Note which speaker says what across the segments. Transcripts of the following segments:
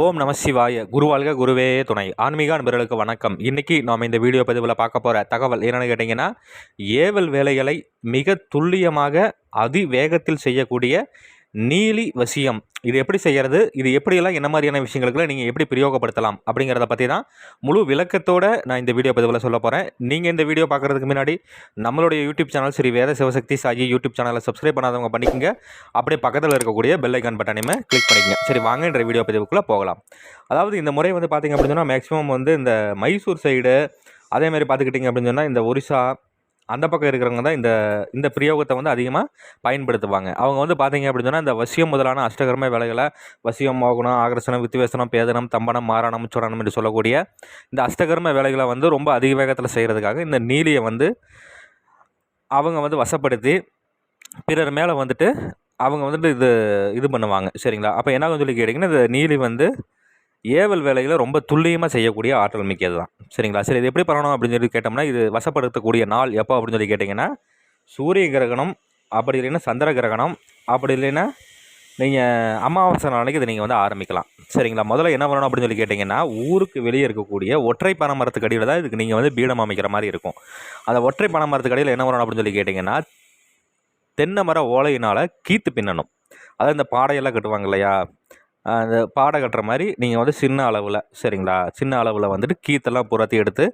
Speaker 1: ஓம் நம சிவாய. குருவாழ்க குருவே துணை. ஆன்மீக அன்பர்களுக்கு வணக்கம். இன்றைக்கி நாம் இந்த வீடியோ பதிவில் பார்க்க போகிற தகவல் என்னென்னு கேட்டிங்கன்னா ஏவல் வேலைகளை மிக துல்லியமாக அதிவேகத்தில் செய்யக்கூடிய நீலி வசியம். இது எப்படி செய்கிறது இது எப்படியெல்லாம் என்ன மாதிரியான விஷயங்களுக்குலாம் நீங்கள் எப்படி பிரயோகப்படுத்தலாம்? அப்படிங்கிறத பற்றி தான் முழு விளக்கத்தோடு நான் இந்த வீடியோ பதிவில் சொல்ல போகிறேன் நீங்கள் இந்த வீடியோ பார்க்குறதுக்கு முன்னாடி நம்மளுடைய YouTube channel Shri Veda Sivasakthi Saji YouTube சேனலை சப்ஸ்கிரைப் பண்ணாதவங்க பண்ணிக்கங்க. அப்படியே பக்கத்தில் இருக்கக்கூடிய பெல் ஐக்கான் பட்டனையுமே கிளிக் பண்ணிக்கங்க. சரி வாங்கன்ற வீடியோ பதிவுக்குள்ளே போகலாம். அதாவது இந்த முறை வந்து பார்த்திங்க அப்படின்னு சொன்னால் மேக்ஸிமம் வந்து இந்த மைசூர் சைடு அதேமாதிரி பார்த்துக்கிட்டிங்க அப்படின்னு சொன்னால் இந்த ஒரிசா அந்த பக்கம் இருக்கிறவங்க தான் இந்த இந்த பிரயோகத்தை வந்து அதிகமாக பயன்படுத்துவாங்க. அவங்க வந்து பார்த்தீங்க அப்படின்னு சொன்னால் இந்த வசியம் முதலான அஷ்டகர்ம வேலைகளை வசியம் மோகனம் ஆகர்ஷணம் வித்துவேசனம் பேதனம் தம்பனம் மாரணம் சுடனம் என்று சொல்லக்கூடிய இந்த அஷ்டகர்ம வேலைகளை வந்து ரொம்ப அதிக வேகத்தில் செய்கிறதுக்காக இந்த நீலியை வந்து அவங்க வந்து வசப்படுத்தி பிறர் மேலே வந்துட்டு அவங்க வந்துட்டு இது இது பண்ணுவாங்க. சரிங்களா? அப்போ என்ன சொல்லி கேட்டிங்கன்னா இந்த நீலி வந்து ஏவல் வேலைகளை ரொம்ப துல்லியமாக செய்யக்கூடிய ஆற்றல் மிக்கது தான் சரிங்களா? சரி இது எப்படி பண்ணணும் அப்படின்னு சொல்லி கேட்டோம்னா இது வசப்படுத்தக்கூடிய நாள் எப்போ அப்படின்னு சொல்லி கேட்டிங்கன்னா சூரிய கிரகணம் அப்படி இல்லைன்னா சந்திர கிரகணம் அப்படி இல்லைன்னா நீங்கள் அமாவாசை நாளைக்கு இதை நீங்கள் வந்து ஆரம்பிக்கலாம். சரிங்களா? முதல்ல என்ன பண்ணணும் அப்படின்னு சொல்லி கேட்டிங்கன்னா ஊருக்கு வெளியே இருக்கக்கூடிய ஒற்றை பனை மரத்துக்கு அடியில் தான் இதுக்கு நீங்கள் வந்து பீடம் அமைக்கிற மாதிரி இருக்கும். அந்த ஒற்றை பனை மரத்துக்கு அடியில் என்ன பண்ணணும் அப்படின்னு சொல்லி கேட்டிங்கன்னா தென்னை மர ஓலையினால் கீத்து பின்னணும். அதாவது இந்த பாடையெல்லாம் கட்டுவாங்க இல்லையா? அந்த பாடை கட்டுற மாதிரி நீங்கள் வந்து சின்ன அளவில் சரிங்களா? சின்ன அளவில் வந்துட்டு கீத்தெல்லாம் புறத்தி எடுத்து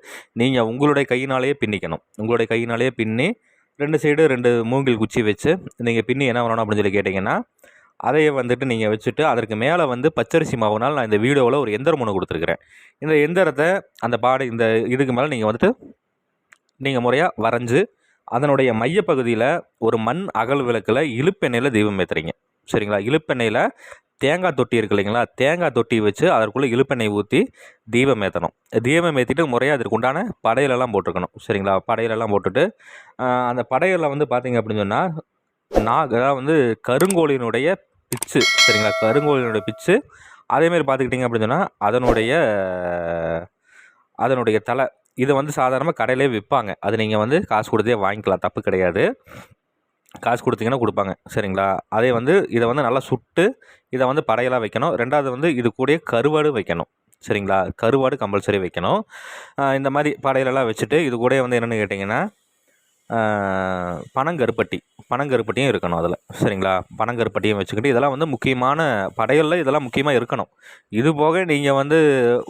Speaker 1: நீங்கள் உங்களுடைய கையினாலேயே பின்னிக்கணும். உங்களுடைய கையினாலேயே பின்னி ரெண்டு சைடு ரெண்டு மூங்கில் குச்சி வச்சு நீங்கள் பின்னி என்ன பண்ணணும் அப்படின்னு சொல்லி கேட்டிங்கன்னா அதையே வந்துட்டு நீங்கள் வச்சுட்டு அதற்கு மேலே வந்து பச்சரிசி மாவுனால் நான் இந்த வீடியோவில் ஒரு எந்திரம் ஒன்று கொடுத்துருக்குறேன். இந்த எந்திரத்தை அந்த பாடை இந்த இதுக்கு மேலே நீங்கள் வந்துட்டு நீங்கள் முறையாக வரைஞ்சி அதனுடைய மையப்பகுதியில் ஒரு மண் அகல் விளக்கில் இழுப்பெண்ணெயில் தெய்வம் ஏற்றுறீங்க சரிங்களா? இழுப்பெண்ணெயில் தேங்காய் தொட்டி இருக்கு இல்லைங்களா? தேங்காய் தொட்டி வச்சு அதற்குள்ளே இழுப்பெண்ணெய் ஊற்றி தீபம் ஏற்றணும் தீபம் ஏற்றிட்டு முறையாக அதற்கு உண்டான படையிலெல்லாம் போட்டுருக்கணும். சரிங்களா? படையிலெல்லாம் போட்டுட்டு அந்த படையலில் வந்து பார்த்திங்க அப்படின்னு சொன்னால் நாக அதாவது வந்து கருங்கோழியினுடைய பிச்சு சரிங்களா? கருங்கோழியினுடைய பிச்சு அதேமாரி பார்த்துக்கிட்டிங்க அப்படின்னு சொன்னால் அதனுடைய அதனுடைய தலை இதை வந்து சாதாரணமாக கடையிலே விற்பாங்க. அது நீங்கள் வந்து காசு கொடுத்தே வாங்கிக்கலாம். தப்பு கிடையாது. காசு கொடுத்தீங்கன்னா கொடுப்பாங்க. சரிங்களா? அதே வந்து இதை வந்து நல்லா சுட்டு இதை வந்து படையலாக வைக்கணும். ரெண்டாவது வந்து இது கூட கருவாடு வைக்கணும். சரிங்களா? கருவாடு கம்பல்சரி வைக்கணும். இந்த மாதிரி படையிலெல்லாம் வச்சுட்டு இது கூட வந்து என்னென்னு கேட்டிங்கன்னா பனங்கருப்பட்டி பனங்கருப்பட்டியும் இருக்கணும் அதில் சரிங்களா? பனங்கருப்பட்டியும் வச்சுக்கிட்டு இதெல்லாம் வந்து முக்கியமான படையலில் இதெல்லாம் முக்கியமாக இருக்கணும். இது போக நீங்கள் வந்து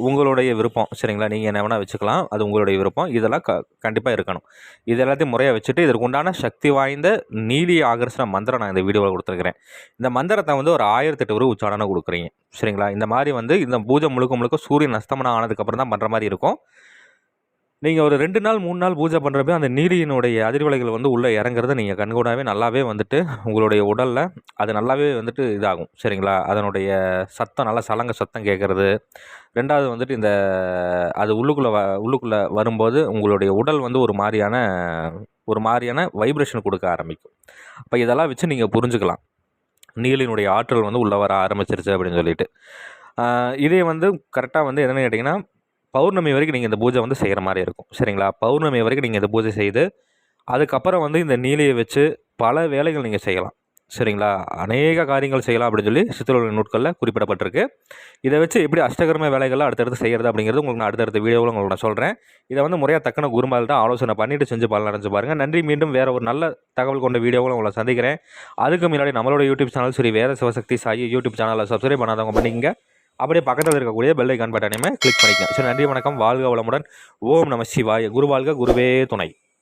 Speaker 1: உங்களுடைய விருப்பம் சரிங்களா? நீங்கள் என்ன வேணால் வச்சுக்கலாம் அது உங்களுடைய விருப்பம் இதெல்லாம் க கண்டிப்பாக இருக்கணும். இது எல்லாத்தையும் முறையாக வச்சுட்டு இதற்கு உண்டான சக்தி வாய்ந்த நீலி ஆகர்ஷண மந்திரம் நான் இந்த வீடியோவில் கொடுத்துருக்குறேன். இந்த மந்திரத்தை வந்து ஒரு ஆயிரத்தெட்டு ரூபா உச்சாடனை கொடுக்குறீங்க சரிங்களா? இந்த மாதிரி வந்து இந்த பூஜை முழுக்க முழுக்க சூரியன் அஸ்தமனம் ஆனதுக்கப்புறம் தான் பண்ணுற மாதிரி இருக்கும். நீங்கள் ஒரு ரெண்டு நாள் மூணு நாள் பூஜை பண்ணுறப்ப அந்த நீரியினுடைய அதிர்வலைகள் வந்து உள்ளே இறங்குறத நீங்கள் கண்கூடாவே நல்லாவே வந்துட்டு உங்களுடைய உடலில் அது நல்லாவே வந்துட்டு இதாகும். சரிங்களா? அதனுடைய சத்தம் நல்லா சலங்க சத்தம் கேட்குறது. ரெண்டாவது வந்துட்டு இந்த அது உள்ளுக்குள்ளே வ உள்ளுக்குள்ளே வரும்போது உங்களுடைய உடல் வந்து ஒரு மாதிரியான ஒரு மாதிரியான வைப்ரேஷன் கொடுக்க ஆரம்பிக்கும். அப்போ இதெல்லாம் வச்சு நீங்கள் புரிஞ்சுக்கலாம். நீலினுடைய ஆற்றல் வந்து உள்ளே வர ஆரம்பிச்சிருச்சு அப்படின்னு சொல்லிட்டு. இதே வந்து கரெக்டாக வந்து என்னென்னு கேட்டிங்கன்னா பௌர்ணமி வரைக்கும் நீங்கள் இந்த பூஜை வந்து செய்கிற மாதிரி இருக்கும். சரிங்களா? பௌர்ணமி வரைக்கும் நீங்கள் இந்த பூஜை செய்து அதுக்கப்புறம் வந்து இந்த நீலியை வச்சு பல வேலைகள் நீங்கள் செய்யலாம். சரிங்களா? அநேக காரியங்கள் செய்யலாம் அப்படின்னு சொல்லி சித்திரவர்கள் நூட்களில் குறிப்பிடப்பட்டிருக்கு. இதை வச்சு எப்படி அஷ்டகர்ம வேலைகள்லாம் அடுத்தடுத்து செய்கிறது அப்படிங்கிறது உங்களுக்கு நான் அடுத்தடுத்த வீடியோவில் உங்களுக்கு நான் சொல்கிறேன் இதை வந்து முறையாக தக்கன குருமால் தான் ஆலோசனை பண்ணிவிட்டு செஞ்சு பலன் அடைஞ்சு பாருங்கள் நன்றி. மீண்டும் வேறு ஒரு நல்ல தகவல் கொண்ட வீடியோவில் உங்களை சந்திக்கிறேன். அதுக்கு முன்னாடி நம்மளோட யூடியூப் சேனல் சரி வேத சிவசக்தி சாயி யூடியூப் சேனலில் சப்ஸ்கிரைப் பண்ணாதவங்க பண்ணிக்கங்க. அப்படியே பக்கத்தில் இருக்கக்கூடிய பெல் ஐக்கான் பட்டனையுமே கிளிக் பண்ணிக்கலாம் சரி நன்றி வணக்கம். வாழ்க வளமுடன். ஓம் நம சிவாய. குரு வாழ்க குருவே துணை.